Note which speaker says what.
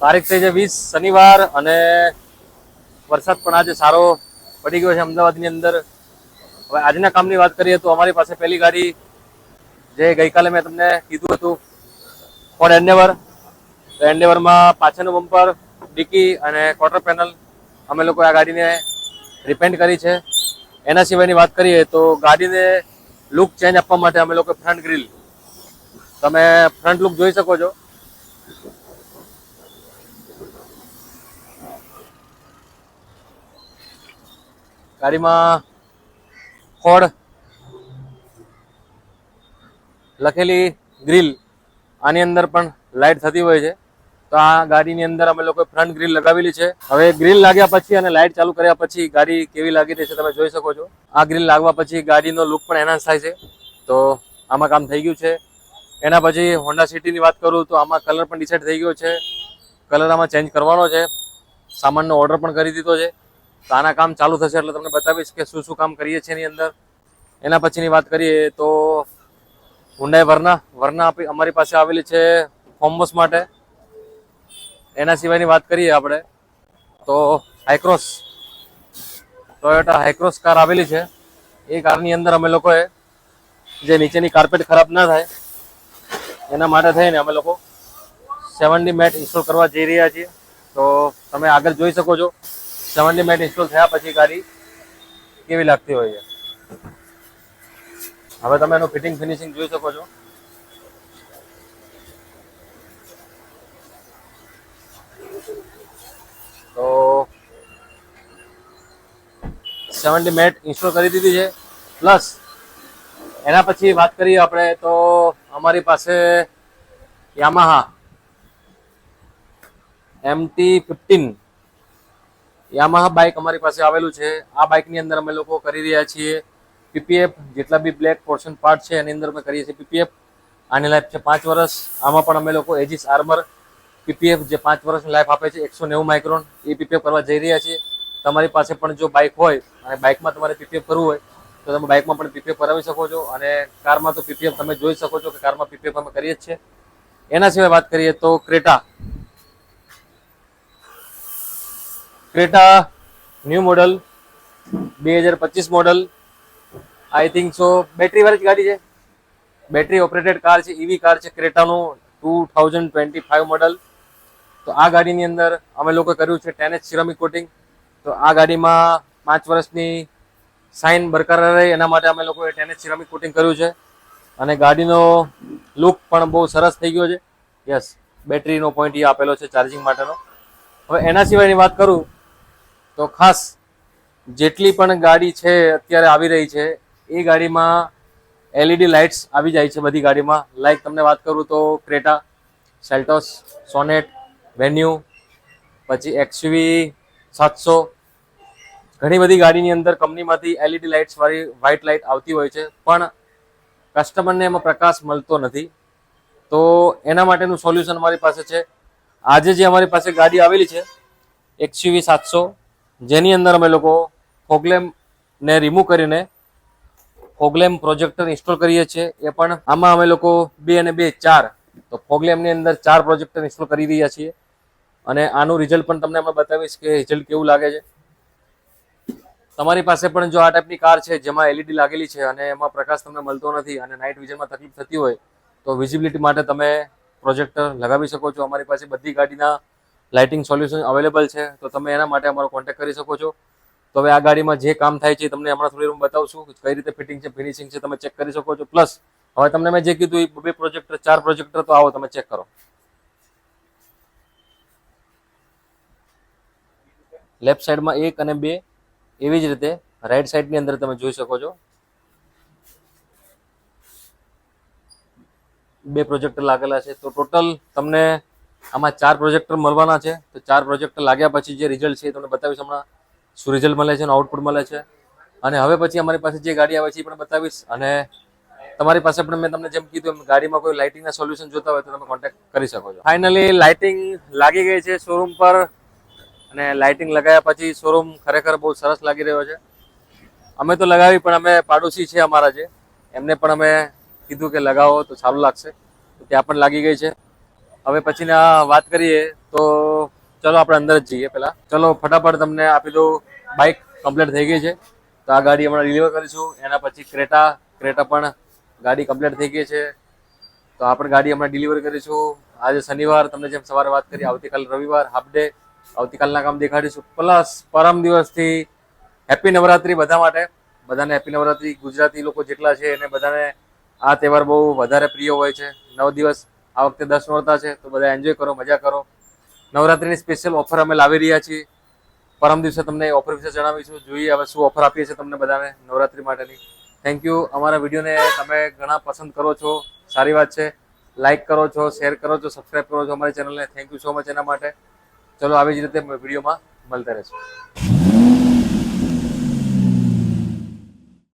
Speaker 1: તારીખ થઈ છે વીસ શનિવાર અને વરસાદ પણ આજે સારો પડી ગયો છે અમદાવાદની અંદર. હવે આજના કામની વાત કરીએ તો અમારી પાસે પહેલી ગાડી જે ગઈકાલે મેં તમને કીધું હતું ફોર્ડ એન્ડેવર તો એન્ડેવરમાં પાછળનું બમ્પર ડિકી અને ક્વાર્ટર પેનલ અમે લોકો આ ગાડીને રિપેન્ટ કરી છે. એના સિવાયની વાત કરીએ તો ગાડીને લુક ચેન્જ આપવા માટે અમે લોકો ફ્રન્ટ ગ્રીલ તમે ફ્રન્ટ લુક જોઈ શકો છો. ગાડીમાં ફોડ લખેલી ગ્રીલ. આની અંદર પણ લાઇટ થતી હોય છે. તો આ ગાડીની અંદર અમે લોકો ફ્રન્ટ ગ્રીલ લગાવેલી છે. હવે ગ્રીલ લાગ્યા પછી અને લાઇટ ચાલુ કર્યા પછી ગાડી કેવી લાગી રહી છે તમે જોઈ શકો છો. આ ગ્રીલ લાગવા પછી ગાડીનો લુક પણ એનહાન્સ થાય છે. તો આમાં કામ થઈ ગયું છે. એના પછી હોન્ડા સિટીની વાત કરું તો આમાં કલર પણ ડિસાઇડ થઈ ગયો છે. કલર આમાં ચેન્જ કરવાનો છે. સામાનનો ઓર્ડર પણ કરી દીધો છે. તો આના કામ ચાલુ થશે એટલે તમને બતાવીશ કે શું શું કામ કરીએ છીએ એની અંદર. એના પછીની વાત કરીએ તો હુંડાઈ વરના વરના અમારી પાસે આવેલી છે ફોર્મબસ માટે. એના સિવાયની વાત કરીએ આપણે તો હાઈક્રોસ ટોયોટા હાઈક્રોસ કાર આવેલી છે. એ કારની અંદર અમે લોકોએ જે નીચેની કાર્પેટ ખરાબ ના થાય, એના માટે થઈને અમે લોકો સેવનડી મેટ ઇન્સ્ટોલ કરવા જઈ રહ્યા છીએ. તો તમે આગળ જોઈ શકો છો. સેવનડી મેટ ઇન્સ્ટોલ થયા પછી ગાડી કેવી લાગતી હોય છે? હવે તમે એનું ફિટિંગ ફિનિશિંગ જોઈ શકો છો. તો સેવન્ટી મેટ ઇન્સ્ટોલ કરી દીધી છે. પ્લસ એના પછી વાત કરીએ આપણે તો અમારી પાસે Yamaha MT fifteen Yamaha bike અમારી પાસે આવેલું છે. આ બાઇકની અંદર અમે લોકો કરી રહ્યા છીએ. પીપીએફ જેટલા બી બ્લેક પોર્શન પાર્ટ છે, એની અંદર અમે કરીએ છીએ પીપીએફ આની લાઈફ છે પાંચ વર્ષ. આમાં પણ અમે લોકો એજીસ આર્મર પીપીએફ જે પાંચ વર્ષની લાઈફ આપે છે, એકસો નેવું માઇક્રોન એ પીપીએફ કરવા જઈ રહ્યા છીએ. તમારી પાસે પણ જો બાઇક હોય અને બાઇકમાં તમારે પીપીએફ કરવું હોય, તો તમે બાઇકમાં પણ પીપીએફ કરાવી શકો છો અને કારમાં તો પીપીએફ તમે જોઈ શકો છો કે કારમાં પીપીએફ અમે કરીએ જ છીએ. એના સિવાય વાત કરીએ તો ક્રેટા ક્રેટા ન્યૂ મોડલ બે હજાર પચીસ model I think so battery વાળી જ ગાડી છે. બેટરી ઓપરેટેડ કાર છે ઈવી કાર છે, ક્રેટાનું two thousand twenty five model તો આ ગાડીની અંદર અમે લોકો કર્યું છે ટેન એચ સિરામિક કોટિંગ. તો આ ગાડીમાં પાંચ વર્ષની સાઇન બરકરાર રહે, એના માટે અમે લોકોએ ટેન એચ સિરામિક કોટિંગ કર્યું છે. અને ગાડીનો લુક પણ બહુ સરસ થઈ ગયો છે. યસ બેટરીનો પોઈન્ટ એ આપેલો છે ચાર્જિંગ માટેનો. હવે એના સિવાયની વાત કરું તો ખાસ જેટલી પણ ગાડી છે, અત્યારે આવી રહી છે, એ ગાડીમાં એલઈડી લાઇટ્સ આવી જાય છે બધી ગાડીમાં. લાઈક તમને વાત કરું તો ક્રેટા સેલ્ટોસ સોનેટ વેન્યુ પછી એક્સયુવી સાતસો. ઘણી બધી ગાડીની અંદર કંપનીમાંથી એલઈડી લાઇટ્સવાળી વ્હાઇટ લાઇટ આવતી હોય છે, પણ કસ્ટમરને એમાં પ્રકાશ મળતો નથી. તો એના માટેનું સોલ્યુશન અમારી પાસે છે. આજે જે અમારી પાસે ગાડી આવેલી છે એક્સયુવી સાતસો જેની અંદર અમે લોકો ફોગલેમને રિમૂવ કરીને ફોગલેમ પ્રોજેક્ટર ઇન્સ્ટોલ કરીએ છીએ. એ પણ આમાં અમે લોકો બે અને બે, ચાર. તો ફોગલેમની અંદર ચાર પ્રોજેક્ટર ઇન્સ્ટોલ કરી રહ્યા છીએ. અને આનું રિઝલ્ટ પણ તમને અમે બતાવીશ કે રિઝલ્ટ કેવું લાગે છે. તમારી પાસે પણ જો આ ટાઈપની કાર છે, જેમાં એલઈડી લાગેલી છે અને એમાં પ્રકાશ તમને મળતો નથી અને નાઇટ વિઝનમાં તકલીફ થતી હોય, તો વિઝિબિલિટી માટે તમે પ્રોજેક્ટર લગાવી શકો છો. અમારી પાસે બધી ગાડીના લાઇટિંગ સોલ્યુશન અવેલેબલ છે, તો તમે એના માટે અમારો કોન્ટેક્ટ કરી શકો છો. તો હવે આ ગાડીમાં જે કામ થાય છે તમને હમણાં થોડી રૂમ બતાવશું કઈ રીતે ફિટિંગ છે ફિનિશિંગ છે, તમે ચેક કરી શકો છો. પ્લસ હવે તમને મેં જે કીધું એ બે પ્રોજેક્ટર ચાર પ્રોજેક્ટર તો આવો તમે ચેક કરો. લેફ્ટ સાઈડમાં એક અને બે, એવી જ રીતે રાઈટ સાઈડની અંદર તમે જોઈ શકો છો. બે પ્રોજેક્ટર લાગેલા છે. તો ટોટલ તમને આમાં ચાર પ્રોજેક્ટર મળવાના છે. તો ચાર પ્રોજેક્ટર લાગ્યા પછી જે રિઝલ્ટ છે એ તમને બતાવીશ હમણાં. શું રિઝલ્ટ મળે છે અને આઉટપુટ મળે છે. અને હવે પછી અમારી પાસે જે ગાડી આવે છે એ પણ બતાવીશ. અને તમારી પાસે પણ મેં તમને જેમ કીધું એમ ગાડીમાં કોઈ લાઇટિંગના સોલ્યુશન જોતા હોય તો તમે કોન્ટેક્ટ કરી શકો છો. ફાઇનલી લાઇટિંગ લાગી ગઈ છે શોરૂમ પર. અને લાઇટિંગ લગાવ્યા પછી શોરૂમ ખરેખર બહુ સરસ લાગી રહ્યો છે. અમે તો લગાવી, પણ અમે પાડોશી છે અમારા જે. એમને પણ અમે કીધું કે લગાવો તો સારું લાગશે. તો ત્યાં પણ લાગી ગઈ છે. હવે પછીના વાત કરીએ તો ચલો આપણે અંદર જ જઈએ પહેલાં. ચલો, ફટાફટ તમને આપી દઉં. બાઇક કમ્પ્લીટ થઈ ગઈ છે. તો આ ગાડી હમણાં ડિલિવર કરીશું. એના પછી ક્રેટા ક્રેટા પણ ગાડી કમ્પ્લીટ થઈ ગઈ છે. તો આપણે ગાડી હમણાં ડિલિવર કરીશું. આજે શનિવાર, તમને જેમ સવારે વાત કરી, આવતીકાલ રવિવાર હાફ ડે આવતીકાલના કામ દેખાડીશું. પ્લસ પરમ દિવસથી હેપી નવરાત્રી બધા માટે. બધાને હેપી નવરાત્રી. ગુજરાતી લોકો જેટલા છે એને બધાને આ તહેવાર બહુ વધારે પ્રિય હોય છે. નવ દિવસ આ વખતે દસ નોરતા છે, તો બધા એન્જોય કરો, મજા કરો. નવરાત્રીની સ્પેશિયલ ઓફર અમે લાવી રહ્યા છીએ. પરમ દિવસે તમને ઓફર વિશે જણાવીશું, જોઈએ હવે શું ઓફર આપીએ છીએ તમને બધાને નવરાત્રિ માટેની. થેન્ક યુ અમારા વિડીયોને તમે ઘણા પસંદ કરો છો, સારી વાત છે. લાઈક કરો છો શેર કરો છો સબસ્ક્રાઈબ કરો છો અમારી ચેનલને થેન્ક યુ સો મચ એના માટે. ચલો, આવી જ રીતે વિડીયોમાં મળતા રહેશું.